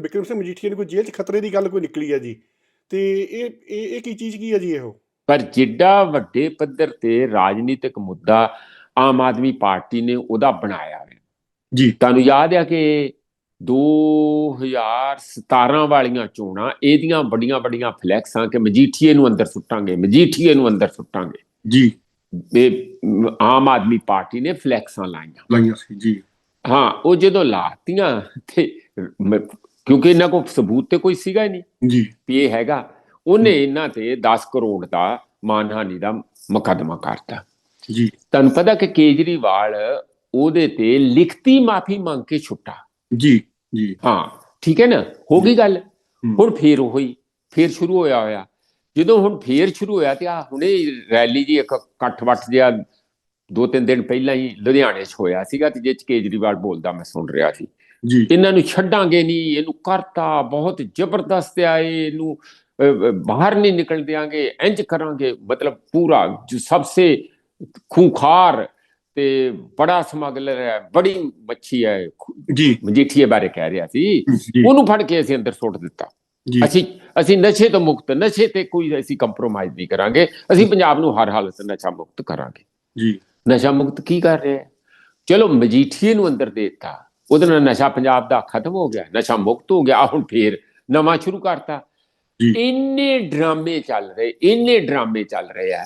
ਬਿਕਰਮ ਸਿੰਘ ਮਜੀਠੀਆ ਨੂੰ ਕੋਈ ਜੇਲ੍ਹ 'ਚ ਖਤਰੇ ਦੀ ਗੱਲ ਕੋਈ ਨਿਕਲੀ ਹੈ ਜੀ? ਤੇ ਇਹ ਇਹ ਇਹ ਕੀ ਚੀਜ਼ ਕੀ ਹੈ ਜੀ ਇਹੋ? ਪਰ ਜਿੱਡਾ ਵੱਡੇ ਪੱਧਰ ਤੇ ਰਾਜਨੀਤਿਕ ਮੁੱਦਾ ਆਮ ਆਦਮੀ ਪਾਰਟੀ ਨੇ ਉਹਦਾ ਬਣਾਇਆ ਹੈ। ਜੀ। ਤੁਹਾਨੂੰ ਯਾਦ ਹੈ ਕਿ 2017 ਵਾਲੀਆਂ ਚੋਣਾਂ ਇਹਦੀਆਂ ਵੱਡੀਆਂ ਵੱਡੀਆਂ ਫਲੈਕਸਾਂ ਕਿ ਮਜੀਠੀਏ ਨੂੰ ਅੰਦਰ ਸੁੱਟਾਂਗੇ ਮਜੀਠੀਏ ਨੂੰ ਅੰਦਰ ਸੁੱਟਾਂਗੇ। ਜੀ। ਇਹ ਆਮ ਆਦਮੀ ਪਾਰਟੀ ਨੇ ਫਲੈਕਸਾਂ ਲਾਈਆਂ। ਲਾਈਆਂ ਸੀ ਜੀ। ਹਾਂ ਉਹ ਜਦੋਂ ਲਾਤੀਆਂ ਤੇ ਕਿਉਂਕਿ ਇਹਨਾਂ ਕੋਲ ਸਬੂਤ ਤੇ ਕੋਈ ਸੀਗਾ ਹੀ ਨਹੀਂ ਜੀ। ਵੀ ਇਹ ਹੈਗਾ। ਉਹਨੇ ਇਹਨਾਂ ਤੇ 10 ਕਰੋੜ ਦਾ ਮਾਨਹਾਨੀ ਦਾ ਮੁਕੱਦਮਾ ਕਰਤਾ। ਜੀ। ਤੁਹਾਨੂੰ ਪਤਾ ਕਿ ਕੇਜਰੀਵਾਲ ਉਹਦੇ ਤੇ ਲਿਖਤੀ ਮਾਫੀ ਮੰਗ ਕੇ ਛੁੱਟਾ। ਜੀ ਜੀ। ਹਾਂ ਠੀਕ ਹੈ ਨਾ? ਹੋ ਗਈ ਗੱਲ। ਹੁਣ ਫੇਰ ਹੋਈ ਫੇਰ ਸ਼ੁਰੂ ਹੋਇਆ ਹੋਇਆ। ਜਦੋਂ ਹੁਣ ਫੇਰ ਸ਼ੁਰੂ ਹੋਇਆ ਤੇ ਆ ਹੁਣੇ ਰੈਲੀ ਜੀ ਇੱਕ ਇਕੱਠ ਵੱਟ ਜਿਹਾ ਦੋ ਤਿੰਨ ਦਿਨ ਪਹਿਲਾਂ ਹੀ ਲੁਧਿਆਣੇ 'ਚ ਹੋਇਆ ਸੀਗਾ ਤੇ 'ਚ ਕੇਜਰੀਵਾਲ ਬੋਲਦਾ ਮੈਂ ਸੁਣ ਰਿਹਾ ਸੀ। ਜੀ। ਇਹਨਾਂ ਨੂੰ ਛੱਡਾਂਗੇ ਨਹੀਂ ਇਹਨੂੰ ਕਰਤਾ ਬਹੁਤ ਜ਼ਬਰਦਸਤ ਆ ਇਹ, ਇਹਨੂੰ ਬਾਹਰ ਨਹੀਂ ਨਿਕਲ ਦਿਆਂਗੇ ਇੰਜ ਕਰਾਂਗੇ ਮਤਲਬ ਪੂਰਾ ਜੋ ਸਭਸੇ ਖੂਖਾਰ ਤੇ ਬੜਾ ਸਮਗਲਰ ਹੈ ਬੜੀ ਮੱਛੀ ਹੈ ਜੀ। ਮਜੀਠੀਏ ਬਾਰੇ ਕਹਿ ਰਿਹਾ ਸੀ। ਉਹਨੂੰ ਫੜ ਕੇ ਅਸੀਂ ਅੰਦਰ ਸੁੱਟ ਦਿੱਤਾ। ਅਸੀਂ ਅਸੀਂ ਨਸ਼ੇ ਤੋਂ ਮੁਕਤ ਨਸ਼ੇ ਤੇ ਕੋਈ ਅਸੀਂ ਕੰਪਰੋਮਾਈਜ਼ ਨਹੀਂ ਕਰਾਂਗੇ। ਅਸੀਂ ਪੰਜਾਬ ਨੂੰ ਹਰ ਹਾਲਤ ਨਸ਼ਾ ਮੁਕਤ ਕਰਾਂਗੇ। ਜੀ। ਨਸ਼ਾ ਮੁਕਤ ਕੀ ਕਰ ਰਿਹਾ ਚਲੋ ਮਜੀਠੀਏ ਨੂੰ ਅੰਦਰ ਦੇ ਦਿੱਤਾ। ਉਹਦੇ ਨਾਲ ਨਸ਼ਾ ਪੰਜਾਬ ਦਾ ਖਤਮ ਹੋ ਗਿਆ ਨਸ਼ਾ ਮੁਕਤ ਹੋ ਗਿਆ ਹੁਣ ਫੇਰ ਨਵਾਂ ਸ਼ੁਰੂ ਕਰਤਾ। ਇੰਨੇ ਡਰਾਮੇ ਚੱਲ ਰਹੇ ਇੰਨੇ ਡਰਾਮੇ ਚੱਲ ਰਹੇ ਆ।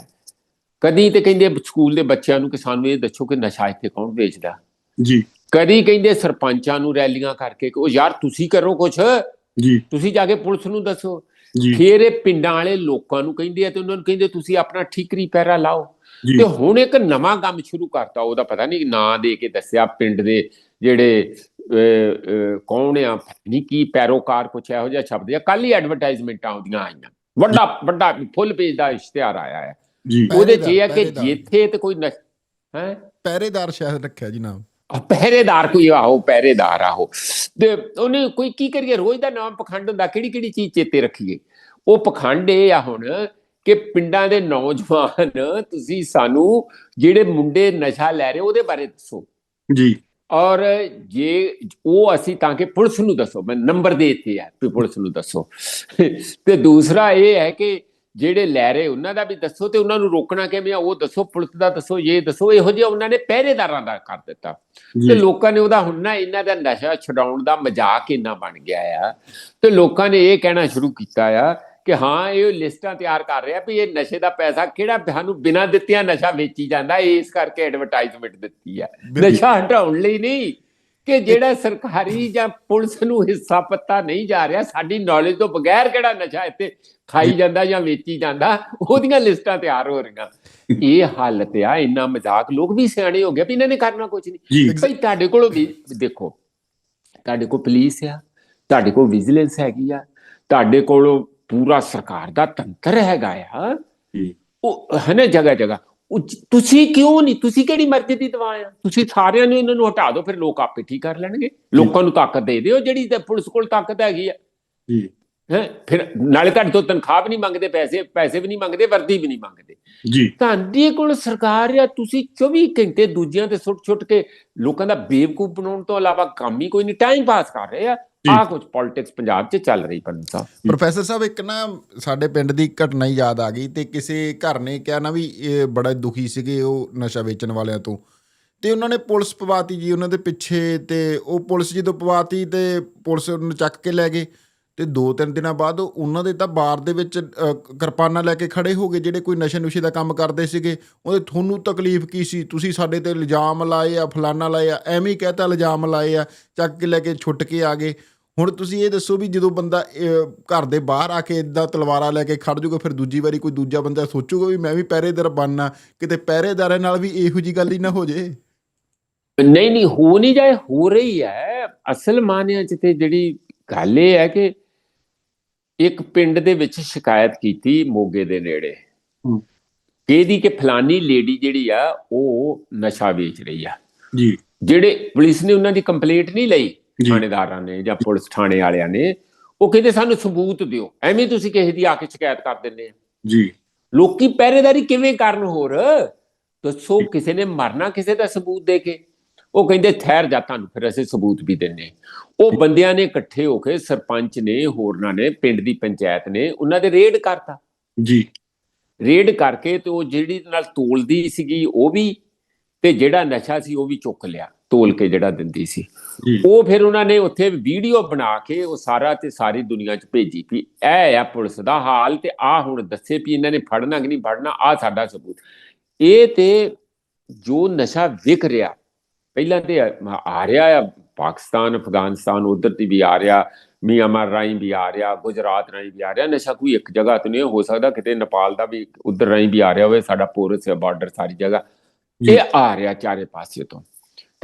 ਕਦੀ ਤੇ ਕਹਿੰਦੇ ਸਕੂਲ ਦੇ ਬੱਚਿਆਂ ਨੂੰ ਕਿ ਸਾਨੂੰ ਇਹ ਦੱਸੋ ਕਿ ਨਸ਼ਾ ਇੱਥੇ ਕੌਣ ਵੇਚਦਾ? ਜੀ। ਕਦੀ ਕਹਿੰਦੇ ਸਰਪੰਚਾਂ ਨੂੰ ਰੈਲੀਆਂ ਕਰਕੇ ਕਿ ਉਹ ਯਾਰ ਤੁਸੀਂ ਕਰੋ ਕੁਛ। ਜੀ। ਤੁਸੀਂ ਜਾ ਕੇ ਪੁਲਿਸ ਨੂੰ ਦੱਸੋ। ਜੀ। ਫਿਰ ਇਹ ਪਿੰਡਾਂ ਵਾਲੇ ਲੋਕਾਂ ਨੂੰ ਕਹਿੰਦੇ ਆ ਤੇ ਉਹਨਾਂ ਨੂੰ ਕਹਿੰਦੇ ਤੁਸੀਂ ਆਪਣਾ ਠੀਕਰੀ ਪੈਰਾ ਲਾਓ। ਤੇ ਹੁਣ ਇੱਕ ਨਵਾਂ ਕੰਮ ਸ਼ੁਰੂ ਕਰਤਾ ਉਹਦਾ ਪਤਾ ਨਹੀਂ ਨਾਂ ਦੇ ਕੇ ਦੱਸਿਆ ਪਿੰਡ ਦੇ ਜਿਹੜੇ ਕੌਣ ਆ? ਨਹੀਂ ਕੀ ਪੈਰੋਕਾਰ ਕੁਛ ਇਹੋ ਜਿਹਾ ਸ਼ਬਦ ਆ। ਕੱਲ ਹੀ ਐਡਵਰਟਾਈਜ਼ਮੈਂਟਾਂ ਆਉਂਦੀਆਂ ਆਈਆਂ। ਵੱਡਾ ਵੱਡਾ ਫੁੱਲ ਪੇਜ ਦਾ ਇਸ਼ਤਿਹਾਰ ਆਇਆ ਹੈ। ਜੀ। ਉਹਦੇ 'ਚ ਇਹ ਹੈ ਕਿ। ਜਿੱਥੇ ਤੇ ਕੋਈ ਹੈ? ਪਹਿਰੇਦਾਰ ਸ਼ਾਇਦ ਰੱਖਿਆ ਜੀ ਨਾਮ। ਪਹਿਰੇਦਾਰ ਕੋਈ ਆਹੋ ਪਹਿਰੇਦਾਰ ਆਹੋ। ਤੇ ਉਹਨੇ ਕੋਈ ਕੀ ਕਰੀਏ? ਰੋਜ਼ ਦਾ ਨਾਮ ਪਖੰਡ ਹੁੰਦਾ। ਕਿਹੜੀ ਕਿਹੜੀ ਚੀਜ਼ ਚੇਤੇ ਰੱਖੀਏ? ਉਹ ਪਖੰਡ ਇਹ ਆ ਹੁਣ ਕਿ ਪਿੰਡਾਂ ਦੇ ਨੌਜਵਾਨ ਤੁਸੀਂ ਸਾਨੂੰ ਜਿਹੜੇ ਮੁੰਡੇ ਨਸ਼ਾ ਲੈ ਰਹੇ ਉਹਦੇ ਬਾਰੇ ਦੱਸੋ। ਜੀ। ਔਰ ਜੇ ਉਹ ਅਸੀਂ ਤਾਂ ਕਿ ਪੁਲਿਸ ਨੂੰ ਦੱਸੋ ਮੈਂ ਨੰਬਰ ਦੇ ਦਿੱਤੇ ਆ ਪੁਲਿਸ ਨੂੰ ਦੱਸੋ। ਤੇ ਦੂਸਰਾ ਇਹ ਹੈ ਕਿ ਜਿਹੜੇ ਲੈ ਰਹੇ ਉਹਨਾਂ ਦਾ ਵੀ ਦੱਸੋ ਤੇ ਉਹਨਾਂ ਨੂੰ ਰੋਕਣਾ ਕਿਵੇਂ ਆ ਉਹ ਦੱਸੋ ਪੁਲਿਸ ਦਾ ਦੱਸੋ ਇਹ ਦੱਸੋ ਇਹੋ ਜਿਹਾ ਉਹਨਾਂ ਨੇ ਪਹਿਰੇਦਾਰਾਂ ਦਾ ਕਰ ਦਿੱਤਾ। ਤੇ ਲੋਕਾਂ ਨੇ ਉਹਦਾ ਹੁਣ ਨਾ ਇਹਨਾਂ ਦਾ ਨਸ਼ਾ ਛਡਾਉਣ ਦਾ ਮਜ਼ਾਕ ਇੰਨਾ ਬਣ ਗਿਆ ਆ। ਤੇ ਲੋਕਾਂ ਨੇ ਇਹ ਕਹਿਣਾ ਸ਼ੁਰੂ ਕੀਤਾ ਆ ਕਿ ਹਾਂ ਇਹ ਲਿਸਟਾਂ ਤਿਆਰ ਕਰ ਰਿਹਾ ਵੀ ਇਹ ਨਸ਼ੇ ਦਾ ਪੈਸਾ ਕਿਹੜਾ ਸਾਨੂੰ ਬਿਨਾਂ ਦਿੱਤਿਆਂ ਨਸ਼ਾ ਵੇਚੀ ਜਾਂਦਾ ਇਸ ਕਰਕੇ ਐਡਵਰਟਾਈਜ਼ਮੈਂਟ ਦਿੱਤੀ ਆ। ਨਸ਼ਾ ਹਟਾਉਣ ਲਈ ਨਹੀਂ ਕਿ ਜਿਹੜਾ ਸਰਕਾਰੀ ਜਾਂ ਪੁਲਿਸ ਨੂੰ ਹਿੱਸਾ ਪੱਤਾ ਨਹੀਂ ਜਾ ਰਿਹਾ ਸਾਡੀ ਨੌਲੇਜ ਤੋਂ ਬਗੈਰ ਕਿਹੜਾ ਨਸ਼ਾ ਇੱਥੇ ਖਾਈ ਜਾਂਦਾ ਜਾਂ ਵੇਚੀ ਜਾਂਦਾ ਉਹਦੀਆਂ ਲਿਸਟਾਂ ਤਿਆਰ ਹੋ ਰਹੀਆਂ। ਇਹ ਹਾਲਤ ਆ ਇੰਨਾ ਮਜ਼ਾਕ ਲੋਕ ਵੀ ਸਿਆਣੇ ਹੋ ਗਏ ਵੀ ਇਹਨਾਂ ਨੇ ਕਰਨਾ ਕੁਝ ਨਹੀਂ। ਭਈ ਤੁਹਾਡੇ ਕੋਲ ਵੀ ਦੇਖੋ ਤੁਹਾਡੇ ਕੋਲ ਪੁਲਿਸ ਆ ਤੁਹਾਡੇ ਕੋਲ ਵਿਜੀਲੈਂਸ ਹੈਗੀ ਆ ਤੁਹਾਡੇ ਕੋਲ ਪੂਰਾ ਸਰਕਾਰ ਦਾ ਤੰਤਰ ਹੈਗਾ ਆ। ਉਹ ਹੈ ਨਾ ਜਗ੍ਹਾ ਜਗ੍ਹਾ ਤੁਸੀਂ ਕਿਉਂ ਨਹੀਂ ਤੁਸੀਂ ਕਿਹੜੀ ਮਰਜ਼ੀ ਦੀ ਦਵਾ ਆ? ਤੁਸੀਂ ਸਾਰਿਆਂ ਨੂੰ ਇਹਨਾਂ ਨੂੰ ਹਟਾ ਦਿਓ ਫਿਰ ਲੋਕ ਆਪੇ ਠੀਕ ਕਰ ਲੈਣਗੇ। ਲੋਕਾਂ ਨੂੰ ਤਾਕਤ ਦੇ ਦਿਓ ਜਿਹੜੀ ਤੇ ਪੁਲਿਸ ਕੋਲ ਤਾਕਤ ਹੈਗੀ ਆ। ਜੀ। ਹੈ ਫਿਰ ਨਾਲੇ ਤੁਹਾਡੇ ਤੋਂ ਤਨਖਾਹ ਵੀ ਨਹੀਂ ਮੰਗਦੇ ਪੈਸੇ ਪੈਸੇ ਵੀ ਨਹੀਂ ਮੰਗਦੇ ਵਰਦੀ ਵੀ ਨਹੀਂ ਮੰਗਦੇ। ਜੀ। ਤੁਹਾਡੇ ਕੋਲ ਸਰਕਾਰ ਆ ਤੁਸੀਂ 24 ਘੰਟੇ ਦੂਜਿਆਂ ਤੇ ਸੁੱਟ ਸੁੱਟ ਕੇ ਲੋਕਾਂ ਦਾ ਬੇਵਕੂਫ ਬਣਾਉਣ ਤੋਂ ਇਲਾਵਾ ਕੰਮ ਹੀ ਕੋਈ ਨਹੀਂ ਟਾਈਮ ਪਾਸ ਕਰ ਰਹੇ ਆ। ਆ ਕੁਝ ਪੋਲਿਟਿਕਸ ਪੰਜਾਬ 'ਚ ਚੱਲ ਰਹੀ ਪੰਨ ਸਾਹਿਬ ਪ੍ਰੋਫੈਸਰ ਸਾਹਿਬ ਇੱਕ ਨਾ ਸਾਡੇ ਪਿੰਡ ਦੀ ਘਟਨਾ ਹੀ ਯਾਦ ਆ ਗਈ ਤੇ ਕਿਸੇ ਘਰ ਨੇ ਕਿਹਾ ਨਾ ਵੀ ਇਹ ਬੜਾ ਦੁਖੀ ਸੀਗੇ ਉਹ ਨਸ਼ਾ ਵੇਚਣ ਵਾਲਿਆਂ ਤੋਂ। ਤੇ ਉਹਨਾਂ ਨੇ ਪੁਲਿਸ ਪਵਾਤੀ ਜੀ ਉਹਨਾਂ ਦੇ ਪਿੱਛੇ ਤੇ ਉਹ ਪੁਲਿਸ ਜਦੋਂ ਪਵਾਤੀ ਤੇ ਪੁਲਿਸ ਉਹਨੂੰ ਚੱਕ ਕੇ ਲੈ ਗਏ ਤੇ ਦੋ ਤਿੰਨ ਦਿਨਾਂ ਬਾਅਦ ਉਹ- ਉਹਨਾਂ ਦੇ ਤਾਂ ਬਾਰ ਦੇ ਵਿੱਚ ਕਿਰਪਾਨਾਂ ਲੈ ਕੇ ਖੜੇ ਹੋ ਗਏ ਜਿਹੜੇ ਕੋਈ ਨਸ਼ੇ ਨੁਸ਼ੇ ਦਾ ਕੰਮ ਕਰਦੇ ਸੀਗੇ। ਉਹਦੇ ਤੁਹਾਨੂੰ ਤਕਲੀਫ ਕੀ ਸੀ? ਤੁਸੀਂ ਸਾਡੇ ਤੇ ਇਲਜ਼ਾਮ ਲਾਏ ਆ ਫਲਾਨਾ ਲਾਏ ਆ ਐਵੇਂ ਹੀ ਕਹਤਾ ਇਲਜ਼ਾਮ ਲਾਏ ਆ ਚੱਕ ਕੇ ਲੈ ਕੇ ਛੁੱਟ ਕੇ ਆ ਗਏ। ਹੁਣ ਤੁਸੀਂ ਇਹ ਦੱਸੋ ਵੀ ਜਦੋਂ ਬੰਦਾ ਘਰ ਦੇ ਬਾਹਰ ਆ ਕੇ ਇਦਾਂ ਤਲਵਾਰਾਂ ਲੈ ਕੇ ਖੜ ਜਾਊਗਾ ਫਿਰ ਦੂਜੀ ਵਾਰੀ ਕੋਈ ਦੂਜਾ ਬੰਦਾ ਸੋਚੂਗਾ ਵੀ ਮੈਂ ਵੀ ਪਹਿਰੇਦਾਰ ਬਣਨਾ ਕਿਤੇ ਪਹਿਰੇਦਾਰਾਂ ਨਾਲ ਵੀ ਇਹੋ ਜੀ ਗੱਲ ਹੀ ਨਾ ਹੋ ਜੇ ਨਹੀਂ ਨਹੀਂ ਹੋ ਨਹੀਂ ਜਾਏ ਹੋ ਰਹੀ ਹੈ ਅਸਲ ਮਾਨਿਆਂ 'ਚ ਤੇ ਜਿਹੜੀ ਗੱਲ ਇਹ ਹੈ ਕਿ ਇੱਕ ਪਿੰਡ ਦੇ ਵਿੱਚ ਸ਼ਿਕਾਇਤ ਕੀਤੀ ਮੋਗੇ ਦੇ ਨੇੜੇ ਹੂੰ। ਇਹਦੀ ਕਿ ਫਲਾਨੀ ਲੇਡੀ ਜਿਹੜੀ ਆ ਉਹ ਨਸ਼ਾ ਵੇਚ ਰਹੀ ਆ ਜੀ ਜਿਹੜੇ ਪੁਲਿਸ ਨੇ ਉਹਨਾਂ ਦੀ ਕੰਪਲੇਂਟ ਨਹੀਂ ਲਈ। ਥਾਣੇਦਾਰਾਂ ਨੇ ਜਾਂ ਪੁਲਿਸ ਥਾਣੇ ਵਾਲਿਆਂ ਨੇ ਉਹ ਕਹਿੰਦੇ ਸਾਨੂੰ ਸਬੂਤ ਦਿਓ। ਐਵੇਂ ਤੁਸੀਂ ਕਿਸੇ ਦੀ ਆ ਕੇ ਸ਼ਿਕਾਇਤ ਕਰ ਦਿੰਦੇ ਆ। ਜੀ। ਲੋਕੀ ਪਹਿਰੇਦਾਰੀ ਕਿਵੇਂ ਕਰਨ ਹੋਰ? ਦੱਸੋ ਕਿਸੇ ਨੇ ਮਰਨਾ ਕਿਸੇ ਦਾ ਸਬੂਤ ਦੇ ਕੇ? ਉਹ ਕਹਿੰਦੇ ਠਹਿਰ ਜਾ ਤੁਹਾਨੂੰ ਫਿਰ ਅਸੀਂ ਸਬੂਤ ਵੀ ਦਿੰਨੇ ਉਹ ਬੰਦਿਆਂ ਨੇ ਇਕੱਠੇ ਹੋ ਕੇ ਸਰਪੰਚ ਨੇ ਹੋਰਨਾਂ ਨੇ ਪਿੰਡ ਦੀ ਪੰਚਾਇਤ ਨੇ ਉਹਨਾਂ ਦੇ ਰੇਡ ਕਰਤਾ। ਜੀ। ਰੇਡ ਕਰਕੇ ਤੇ ਉਹ ਜਿਹੜੀ ਨਾਲ ਤੋਲਦੀ ਸੀਗੀ ਉਹ ਵੀ ਤੇ ਜਿਹੜਾ ਨਸ਼ਾ ਸੀ ਉਹ ਵੀ ਚੁੱਕ ਲਿਆ। ਤੋਲ ਕੇ ਜਿਹੜਾ ਦਿੰਦੀ ਸੀ। ਉਹ ਫਿਰ ਉਹਨਾਂ ਨੇ ਉੱਥੇ ਵੀਡੀਓ ਬਣਾ ਕੇ ਉਹ ਸਾਰਾ ਤੇ ਸਾਰੀ ਦੁਨੀਆ 'ਚ ਭੇਜੀ ਵੀ ਇਹ ਆ ਪੁਲਿਸ ਦਾ ਹਾਲ ਤੇ ਆ ਹੁਣ ਦੱਸੇ ਵੀ ਇਹਨਾਂ ਨੇ ਫੜਨਾ ਕਿ ਨਹੀਂ ਫੜਨਾ ਆ ਸਾਡਾ ਸਬੂਤ। ਇਹ ਤੇ ਜੋ ਨਸ਼ਾ ਵਿਕ ਰਿਹਾ ਪਹਿਲਾਂ ਤੇ ਆ ਰਿਹਾ ਆ ਪਾਕਿਸਤਾਨ ਅਫਗਾਨਿਸਤਾਨ ਉਧਰ ਦੀ ਵੀ ਆ ਰਿਹਾ ਮਿਆਂਮਾਰ ਰਾਹੀਂ ਵੀ ਆ ਰਿਹਾ ਗੁਜਰਾਤ ਰਾਹੀਂ ਵੀ ਆ ਰਿਹਾ ਨਸ਼ਾ ਕੋਈ ਇੱਕ ਜਗ੍ਹਾ ਤੇ ਨਹੀਂ ਹੋ ਸਕਦਾ ਕਿਤੇ ਨੇਪਾਲ ਦਾ ਵੀ ਉਧਰ ਰਾਹੀਂ ਵੀ ਆ ਰਿਹਾ ਹੋਵੇ ਸਾਡਾ ਪੋਰਸ ਬਾਰਡਰ ਸਾਰੀ ਜਗ੍ਹਾ। ਇਹ ਆ ਰਿਹਾ ਚਾਰੇ ਪਾਸੇ ਤੋਂ।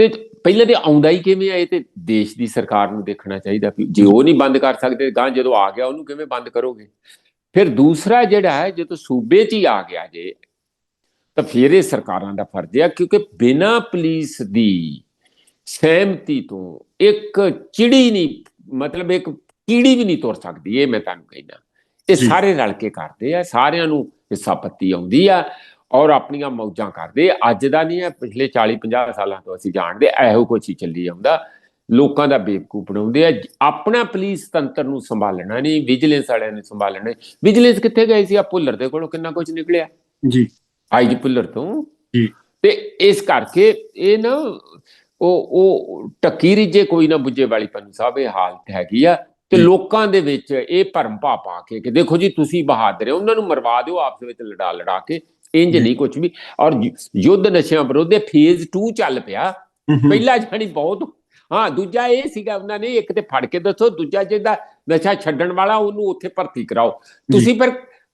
ਤੇ ਪਹਿਲੇ ਤੇ ਆਉਂਦਾ ਹੀ ਕਿਵੇਂ ਆ ਇਹ ਤੇ ਦੇਸ਼ ਦੀ ਸਰਕਾਰ ਨੂੰ ਦੇਖਣਾ ਚਾਹੀਦਾ ਜੇ ਉਹ ਨਹੀਂ ਬੰਦ ਕਰ ਸਕਦੇ ਗਾਂ ਜਦੋਂ ਆ ਗਿਆ ਉਹਨੂੰ ਕਿਵੇਂ ਬੰਦ ਕਰੋਗੇ ਫਿਰ ਦੂਸਰਾ ਜਿਹੜਾ ਹੈ ਜਦੋਂ ਸੂਬੇ 'ਚ ਹੀ ਆ ਗਿਆ ਜੇ ਤਾਂ ਫਿਰ ਇਹ ਸਰਕਾਰਾਂ ਦਾ ਫਰਜ਼ ਹੈ ਕਿਉਂਕਿ ਬਿਨਾਂ ਪੁਲਿਸ ਦੀ ਸਹਿਮਤੀ ਤੋਂ ਇੱਕ ਚਿੜੀ ਨਹੀਂ ਮਤਲਬ ਇੱਕ ਕੀੜੀ ਵੀ ਨਹੀਂ ਤੁਰ ਸਕਦੀ ਇਹ ਮੈਂ ਤੁਹਾਨੂੰ ਕਹਿੰਦਾ ਇਹ। ਸਾਰੇ ਰਲ ਕੇ ਕਰਦੇ ਆ ਸਾਰਿਆਂ ਨੂੰ ਹਿੱਸਾ ਪੱਤੀ ਆਉਂਦੀ ਆ ਔਰ ਆਪਣੀਆਂ ਮੌਜਾਂ ਕਰਦੇ। ਅੱਜ ਦਾ ਨਹੀਂ ਹੈ ਪਿਛਲੇ 40 50 ਸਾਲਾਂ ਤੋਂ ਅਸੀਂ ਜਾਣਦੇ ਇਹੋ ਕੁਛ ਹੀ ਚੱਲੀ ਆਉਂਦਾ। ਲੋਕਾਂ ਦਾ ਬੇਵਕੂਫ ਬਣਾਉਂਦੇ ਆ। ਆਪਣਾ ਪੁਲਿਸ ਤੰਤਰ ਨੂੰ ਸੰਭਾਲਣਾ ਨਹੀਂ ਵਿਜੀਲੈਂਸ ਵਾਲਿਆਂ ਨੇ ਸੰਭਾਲਣਾ ਵਿਜੀਲੈਂਸ ਕਿੱਥੇ ਗਈ ਸੀ? ਆ ਭੁੱਲਰ ਦੇ ਕੋਲੋਂ ਕਿੰਨਾ ਕੁਝ ਨਿਕਲਿਆ। ਜੀ। ਆਈਜੀ ਭੁੱਲਰ ਤੋਂ। ਜੀ। ਤੇ ਇਸ ਕਰਕੇ ਇਹ ਨਾ ਉਹ ਉਹ ਟੱਕੀ ਰਿਜੇ ਕੋਈ ਨਾ ਬੁੱਝੇ ਵਾਲੀ ਪੰਨੂ ਸਾਹਿਬ ਇਹ ਹਾਲਤ ਹੈਗੀ ਆ। ਤੇ ਜੀ। ਲੋਕਾਂ ਦੇ ਵਿੱਚ ਇਹ ਭਰਮ ਭਾ ਪਾ ਕੇ ਕਿ ਦੇਖੋ ਜੀ ਤੁਸੀਂ ਬਹਾਦਰ ਹੋ ਉਹਨਾਂ ਨੂੰ ਮਰਵਾ ਦਿਓ ਆਪਸ ਵਿੱਚ ਲੜਾ ਲੜਾ ਕੇ। ਇੰਜ। ਨਹੀਂ ਕੁਝ ਵੀ। ਔਰ ਯੁੱਧ ਨਸ਼ਿਆਂ ਵਿਰੁੱਧ ਫੇਜ਼ 2 ਚੱਲ ਪਿਆ। ਪਹਿਲਾ ਜਾਣੀ ਬਹੁਤ। ਹਾਂ ਦੂਜਾ ਇਹ ਸੀਗਾ ਉਹਨਾਂ ਨੇ ਇੱਕ ਤੇ ਫੜ ਕੇ ਦੱਸੋ ਦੂਜਾ ਜਿਹਦਾ ਨਸ਼ਾ ਛੱਡਣ ਵਾਲਾ ਉਹਨੂੰ ਉੱਥੇ ਭਰਤੀ ਕਰਾਓ। ਤੁਸੀਂ ਫਿਰ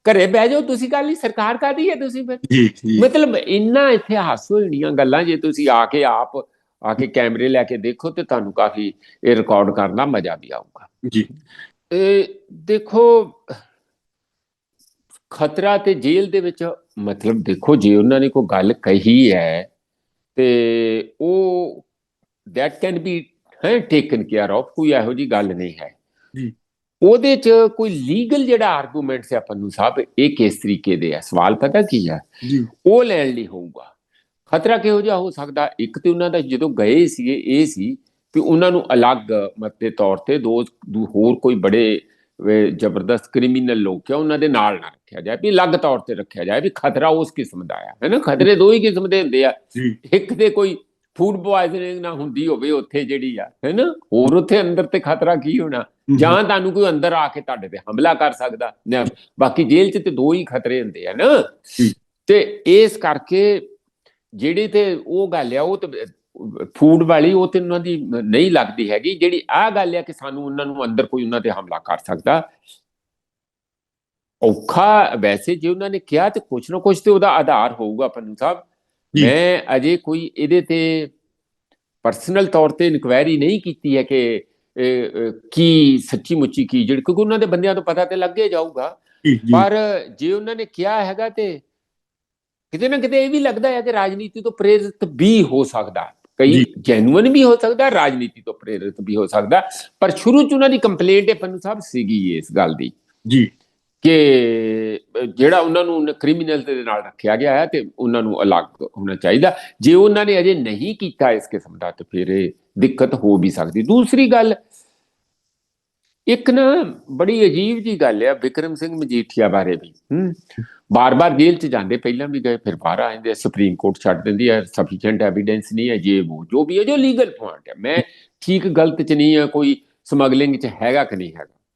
ਘਰੇ ਬਹਿ ਜਾਓ ਤੁਸੀਂ ਗੱਲ ਨਹੀਂ ਸਰਕਾਰ ਕਾਦੀ ਹੈ ਤੁਸੀਂ ਫਿਰ? ਜੀ ਜੀ। ਮਤਲਬ ਇੰਨਾ ਇੱਥੇ ਹਾਸੋ ਜਿਹੜੀਆਂ ਗੱਲਾਂ ਜੇ ਤੁਸੀਂ ਆ ਕੇ ਆਪ ਆ ਕੇ ਕੈਮਰੇ ਲੈ ਕੇ ਦੇਖੋ ਤੇ ਤੁਹਾਨੂੰ ਕਾਫੀ ਇਹ ਰਿਕਾਰਡ ਕਰਨਾ ਮਜ਼ਾ ਵੀ ਆਊਗਾ। ਜੀ। ਇਹ ਦੇਖੋ ਖਤਰਾ ਤੇ ਜੇਲ੍ਹ ਦੇ ਵਿੱਚ ਮਤਲਬ ਦੇਖੋ ਜੇ ਉਹਨਾਂ ਨੇ ਕੋਈ ਗੱਲ ਕਹੀ ਹੈ ਤੇ ਉਹ that ਕੈਨ ਬੀ ਹੈ ਟੇਕਨ ਕੇਅਰ ਆਫ ਕੋਈ ਇਹੋ ਜੀ ਗੱਲ ਨਹੀਂ ਹੈ। ਜੀ। ਉਹਦੇ ਚ ਕੋਈ ਲੀਗਲ ਜਿਹੜਾ ਆਰਗੂਮੈਂਟ ਹੈ ਪੰਨੂ ਸਾਹਿਬ ਇਹ ਕਿਸ ਤਰੀਕੇ ਦੇ ਆ? ਸਵਾਲ ਪਤਾ ਕੀ ਹੈ ਜੀ। ਉਹ ਲੈਣ ਲਈ ਹੋਊਗਾ। ਖਤਰਾ ਕਿਹੋ ਜਿਹਾ ਹੋ ਸਕਦਾ? ਇੱਕ ਤੇ ਉਹਨਾਂ ਦਾ ਜਦੋਂ ਗਏ ਸੀਗੇ ਇਹ ਸੀ ਕਿ ਉਹਨਾਂ ਨੂੰ ਅਲੱਗ ਮਤ ਦੇ ਤੌਰ ਤੇ ਦੋ ਦੂ- ਹੋਰ ਕੋਈ ਬੜੇ ਵੇ ਜ਼ਬਰਦਸਤ ਕ੍ਰਿਮੀਨਲ ਲੋਕ ਆ ਉਹਨਾਂ ਦੇ ਨਾਲ ਨਾ ਰੱਖਿਆ ਜਾਏ ਵੀ ਅਲੱਗ ਤੌਰ ਤੇ ਰੱਖਿਆ ਜਾਏ ਵੀ ਖਤਰਾ ਉਸ ਕਿਸਮ ਦਾ ਆ ਹੈ ਨਾ? ਖਤਰੇ ਦੋ ਹੀ ਕਿਸਮ ਦੇ ਹੁੰਦੇ ਆ। ਇੱਕ ਤੇ ਕੋਈ ਫੂਡ ਪੋਇਜ਼ਨਿੰਗ ਨਾ ਹੁੰਦੀ ਹੋਵੇ ਉੱਥੇ ਜਿਹੜੀ ਆ ਹੈ ਨਾ? ਹੋਰ ਉੱਥੇ ਅੰਦਰ ਤੇ ਖਤਰਾ ਕੀ ਹੋਣਾ? ਜਾਂ ਤੁਹਾਨੂੰ ਕੋਈ ਅੰਦਰ ਆ ਕੇ ਤੁਹਾਡੇ ਤੇ ਹਮਲਾ ਕਰ ਸਕਦਾ ਬਾਕੀ ਜੇਲ੍ਹ 'ਚ ਤੇ ਦੋ ਹੀ ਖਤਰੇ ਹੁੰਦੇ ਆ ਨਾ। ਤੇ ਇਸ ਕਰਕੇ ਜਿਹੜੀ ਤੇ ਉਹ ਗੱਲ ਆ ਉਹ ਤੇ ਫੂਡ ਵਾਲੀ ਉਹ ਤੇ ਉਹਨਾਂ ਦੀ ਨਹੀਂ ਲੱਗਦੀ ਹੈਗੀ ਜਿਹੜੀ ਆ ਗੱਲ ਆ ਕਿ ਸਾਨੂੰ ਉਹਨਾਂ ਨੂੰ ਅੰਦਰ ਕੋਈ ਉਹਨਾਂ ਤੇ ਹਮਲਾ ਕਰ ਸਕਦਾ। ਔਖਾ ਵੈਸੇ ਜੇ ਉਹਨਾਂ ਨੇ ਕਿਹਾ ਤੇ ਕੁਛ ਨਾ ਕੁਛ ਤੇ ਉਹਦਾ ਆਧਾਰ ਹੋਊਗਾ ਪੰਨੂ ਸਾਹਿਬ। ਮੈਂ ਅਜੇ ਕੋਈ ਇਹਦੇ ਤੇ ਪਰਸਨਲ ਤੌਰ ਤੇ ਇਨਕੁਆਇਰੀ ਨਹੀਂ ਕੀਤੀ ਹੈ ਕਿ ਕੀ ਸੱਚੀ ਮੁੱਚੀ ਕੀ ਜਿਹੜੀ ਕਿਉਂਕਿ ਉਹਨਾਂ ਦੇ ਬੰਦਿਆਂ ਤੋਂ ਪਤਾ ਤੇ ਲੱਗੇ ਜਾਊਗਾ। ਪਰ ਜੇ ਉਹਨਾਂ ਨੇ ਕਿਹਾ ਹੈਗਾ ਤੇ ਕਿਤੇ ਨਾ ਕਿਤੇ ਇਹ ਵੀ ਲੱਗਦਾ ਹੈ ਕਿ ਰਾਜਨੀਤੀ ਤੋਂ ਪ੍ਰੇਰਿਤ ਵੀ ਹੋ ਸਕਦਾ। ਕਈ ਜੀ। ਜੈਨੂਇਨ ਵੀ ਹੋ ਸਕਦਾ ਰਾਜਨੀਤੀ ਤੋਂ ਪ੍ਰੇਰਿਤ ਵੀ ਹੋ ਸਕਦਾ ਪਰ ਸ਼ੁਰੂ ਚ ਉਹਨਾਂ ਦੀ ਕੰਪਲੇਂਟ ਹੈ ਪੰਨੂ ਸਾਹਿਬ ਸੀਗੀ ਇਸ ਗੱਲ ਦੀ ਜੀ। ਕਿ ਜਿਹੜਾ ਉਹਨਾਂ ਨੂੰ ਕ੍ਰਿਮੀਨਲ ਦੇ ਨਾਲ ਰੱਖਿਆ ਗਿਆ ਹੈ ਤੇ ਉਹਨਾਂ ਨੂੰ ਅਲੱਗ ਹੋਣਾ ਚਾਹੀਦਾ। ਜੇ ਉਹਨਾਂ ਨੇ ਅਜੇ ਨਹੀਂ ਕੀਤਾ ਇਸ ਕਿਸਮ ਦਾ ਤੇ ਫਿਰ ਇਹ ਦਿੱਕਤ ਹੋ ਵੀ ਸਕਦੀ। ਦੂਸਰੀ ਗੱਲ ਇੱਕ ਨਾ ਬੜੀ ਅਜੀਬ ਜੀ ਗੱਲ ਆ ਵਿਕਰਮ ਸਿੰਘ ਮਜੀਠੀਆ ਬਾਰੇ ਵੀ। ਹੂੰ। ਬਾਰ-ਬਾਰ ਜੇਲ੍ਹ 'ਚ ਜਾਂਦੇ, ਪਹਿਲਾਂ ਵੀ ਗਏ, ਫਿਰ ਬਾਹਰ ਆ ਜਾਂਦੇ ਸੁਪਰੀਮ ਕੋਰਟ ਛੱਡ ਦਿੰਦੀ ਹੈ ਸਫੀਸ਼ੀਐਂਟ ਐਵੀਡੈਂਸ ਨਹੀਂ ਹੈ, ਜੇ ਉਹ, ਜੋ ਵੀ ਹੈ, ਜੋ ਲੀਗਲ ਪੁਆਇੰਟ ਹੈ। ਮੈਂ ਠੀਕ ਗਲਤ 'ਚ ਨਹੀਂ ਹੈ, ਕੋਈ ਸਮਗਲਿੰਗ 'ਚ ਹੈਗਾ ਕਿ ਨਹੀਂ ਹੈਗਾ।